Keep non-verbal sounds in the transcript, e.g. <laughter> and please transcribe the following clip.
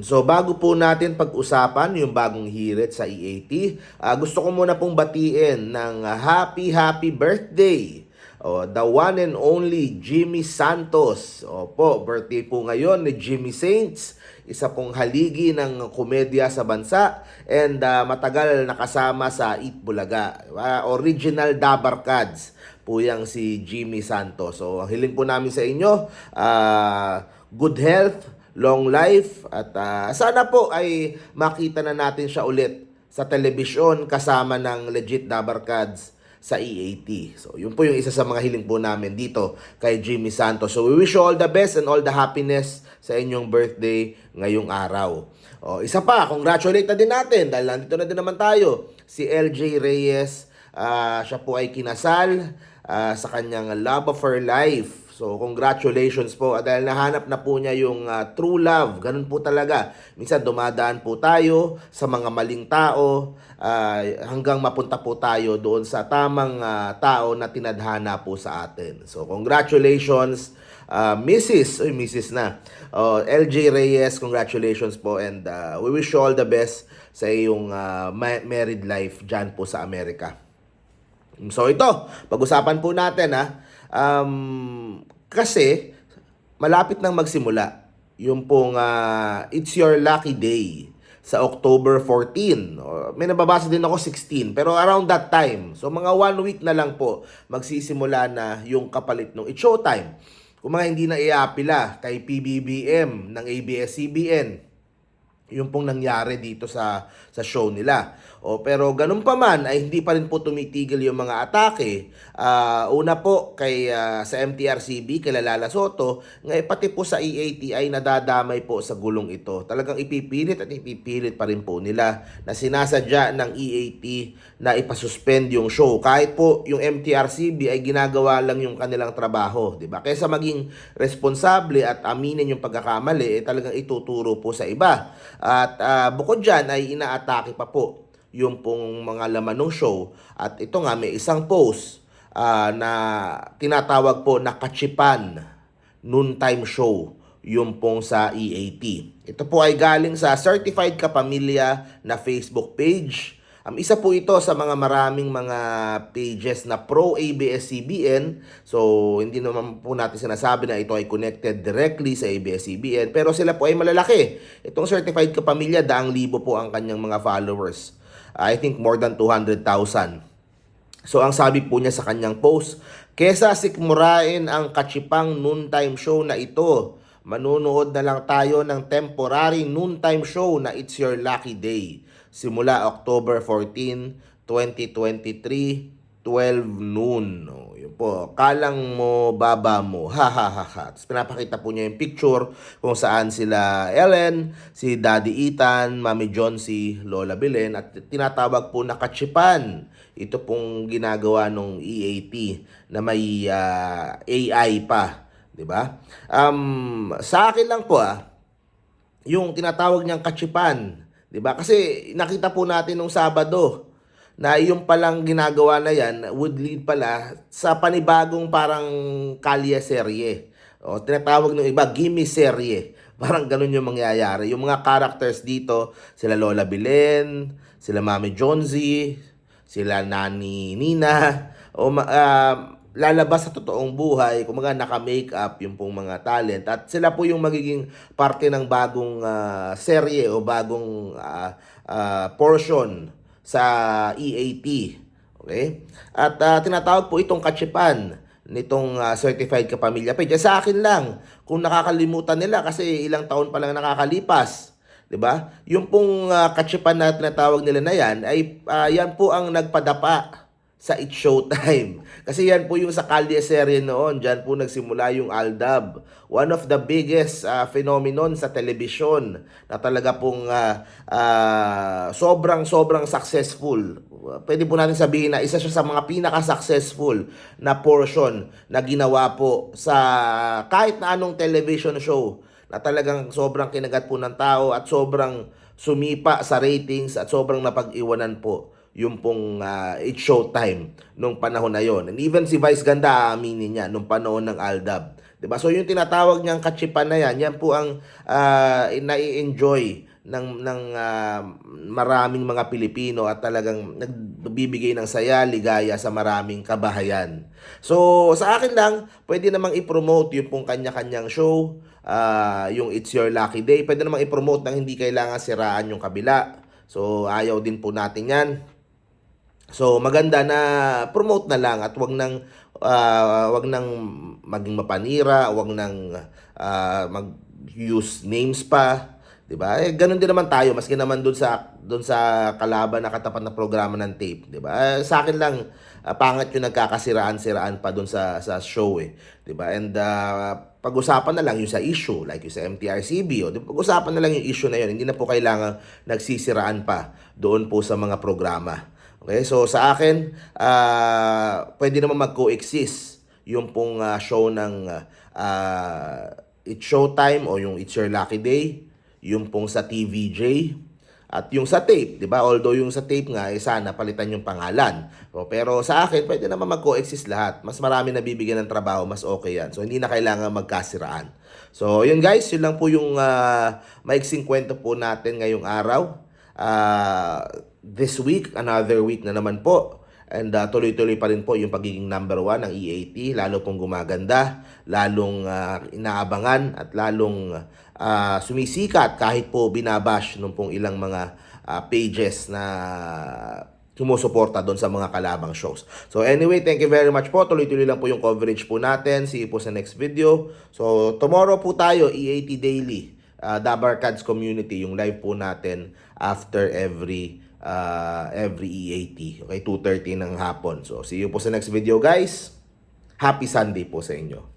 So bago po natin pag-usapan yung bagong hirit sa EAT, ah, gusto ko muna pong batiin ng happy happy birthday. Oh, the one and only Jimmy Santos. Opo, birthday po ngayon ni Jimmy Saints. Isa pong haligi ng komedya sa bansa and ah, matagal nakasama sa Eat Bulaga. Ah, original Dabarkads po yang si Jimmy Santos. So, hiling po namin sa inyo, ah, good health, long life at ah, sana po ay makita na natin siya ulit sa telebisyon kasama ng legit Dabarkads sa EAT. So, yun po yung isa sa mga hiling po namin dito kay Jimmy Santos. So, we wish you all the best and all the happiness sa inyong birthday ngayong araw. O, isa pa, congratulate na din natin dahil nandito na din naman tayo. Si LJ Reyes, ah, siya po ay kinasal ah, sa kanyang love of her life. So, congratulations po. At dahil nahanap na po niya yung ah, true love. Ganun po talaga. Minsan dumadaan po tayo sa mga maling tao ah, hanggang mapunta po tayo doon sa tamang ah, tao na tinadhana po sa atin. So, congratulations, ah, Mrs. Uy, Mrs. na. Oh, LJ Reyes, congratulations po. And ah, we wish you all the best sa iyong ma- married life dyan po sa Amerika. So ito, pag-usapan po natin ha. Um, kasi malapit nang magsimula yung pong ah, It's Your Lucky Day sa October 14. O, May nababasa din ako 16, pero around that time. So mga one week na lang po magsisimula na yung kapalit ng It's Showtime. Kung mga hindi na iapila kay PBBM ng ABS-CBN, yung pong nangyari dito sa sa show nila. O pero ganun pa man ay hindi pa rin po tumitigil yung mga atake. Ah, una po kay ah, sa MTRCB kay Lala Soto, nga pati po sa EAT ay nadadamay po sa gulong ito. Talagang ipipilit at ipipilit pa rin po nila na sinasadya ng EAT na ipasuspend yung show. Kahit po yung MTRCB ay ginagawa lang yung kanilang trabaho, 'di ba? Kaysa maging responsable at aminin yung pagkakamali, eh, talagang ituturo po sa iba. At ah, bukod dyan ay inaatake pa po yung pong mga laman ng show. At ito nga may isang post ah, na tinatawag po na kachipan noontime show yung pong sa EAT. Ito po ay galing sa Certified Kapamilya na Facebook page. Um, isa po ito sa mga maraming mga pages na pro ABS-CBN. So, hindi naman po natin sinasabi na ito ay connected directly sa ABS-CBN. Pero sila po ay malalaki. Itong Certified Kapamilya, daang libo po ang kanyang mga followers. I think more than 200,000. So ang sabi po niya sa kanyang post, kesa sikmurain ang kachipang noontime show na ito, manunood na lang tayo ng temporary noontime show na It's Your Lucky Day. Simula October 14, 2023, 12 noon. O, yun po, kalang mo, baba mo, <laughs> ha ha ha ha. Tapos pinapakita po niya yung picture kung saan sila Ellen, si Daddy Ethan, Mami John, si Lola Belen at tinatawag po na kachipan. Ito pong ginagawa ng EAT na may ah, AI pa, 'di ba? Um, sa akin lang po ah, yung tinatawag niyang kachipan, 'di ba? Kasi nakita po natin nung Sabado na yung palang ginagawa na yan would lead pala sa panibagong parang kalye serye. O tinatawag ng iba, gimme serye. <laughs> Parang ganun yung mangyayari. Yung mga characters dito, sila Lola Belen, sila Mami Jonesy, sila Nani Nina, o ah, lalabas sa totoong buhay, kumaga naka-makeup yung pong mga talent at sila po yung magiging parte ng bagong ah, serye o bagong ah, ah, portion sa EAT. Okay? At ah, tinatawag po itong kachipan nitong ah, certified kapamilya page. Sa akin lang, kung nakakalimutan nila kasi ilang taon pa lang nakakalipas. 'di ba? Yung pong uh, kachipan na tinatawag nila na yan ay ah, yan po ang nagpadapa sa It's Showtime. <laughs> Kasi yan po yung sa Kalye serye noon, diyan po nagsimula yung Aldab. One of the biggest ah, phenomenon sa television na talaga pong ah, ah, sobrang sobrang successful. Pwede po natin sabihin na isa siya sa mga pinaka-successful na portion na ginawa po sa kahit na anong television show na talagang sobrang kinagat po ng tao at sobrang sumipa sa ratings at sobrang napag-iwanan po yung pong ah, It's Showtime nung panahon na yon. And even si Vice Ganda aaminin niya nung panahon ng Aldab. 'Di ba? So yung tinatawag niyang kachipan na yan, yan po ang ah, nai-enjoy ng ng ah, maraming mga Pilipino at talagang nagbibigay ng saya, ligaya sa maraming kabahayan. So sa akin lang, pwede namang i-promote yung pong kanya-kanyang show, ah, yung It's Your Lucky Day. Pwede namang i-promote nang hindi kailangan siraan yung kabila. So ayaw din po natin 'yan. So maganda na promote na lang at wag nang ah, wag nang maging mapanira, wag nang ah, mag-use names pa, 'di ba? Eh ganun din naman tayo maski naman doon sa doon sa kalaban na katapat na programa ng tape, 'di ba? Eh, sa akin lang ah, pangit yung nagkakasiraan-siraan pa doon sa sa show eh, 'di ba? And ah, pag-usapan na lang yung sa issue like yung sa MTRCB o pag-usapan na lang yung issue na yun, hindi na po kailangan nagsisiraan pa doon po sa mga programa. Okay, so sa akin, ah pwede naman mag-coexist yung pong ah, show ng ah, It's Showtime o yung It's Your Lucky Day, yung pong sa TVJ, at yung sa tape, di ba? Although yung sa tape nga, eh, sana palitan yung pangalan. Pero sa akin, pwede naman mag-coexist lahat. Mas marami nabibigyan ng trabaho, mas okay yan. So, hindi na kailangan magkasiraan. So, yun guys, yun lang po yung ah, maiksing kwento po natin ngayong araw. Ah, this week, another week na naman po. And ah, tuloy-tuloy pa rin po yung pagiging number one ng EAT, lalo pong gumaganda, lalong ah, inaabangan at lalong ah, sumisikat kahit po binabash nung pong ilang mga ah, pages na sumusuporta doon sa mga kalabang shows. So anyway, thank you very much po. Tuloy-tuloy lang po yung coverage po natin. See you po sa next video. So tomorrow po tayo, EAT Daily, uh, Dabar Cards Community, yung live po natin after every uh, every EAT. Okay, 2.30 ng hapon. So see you po sa next video guys. Happy Sunday po sa inyo.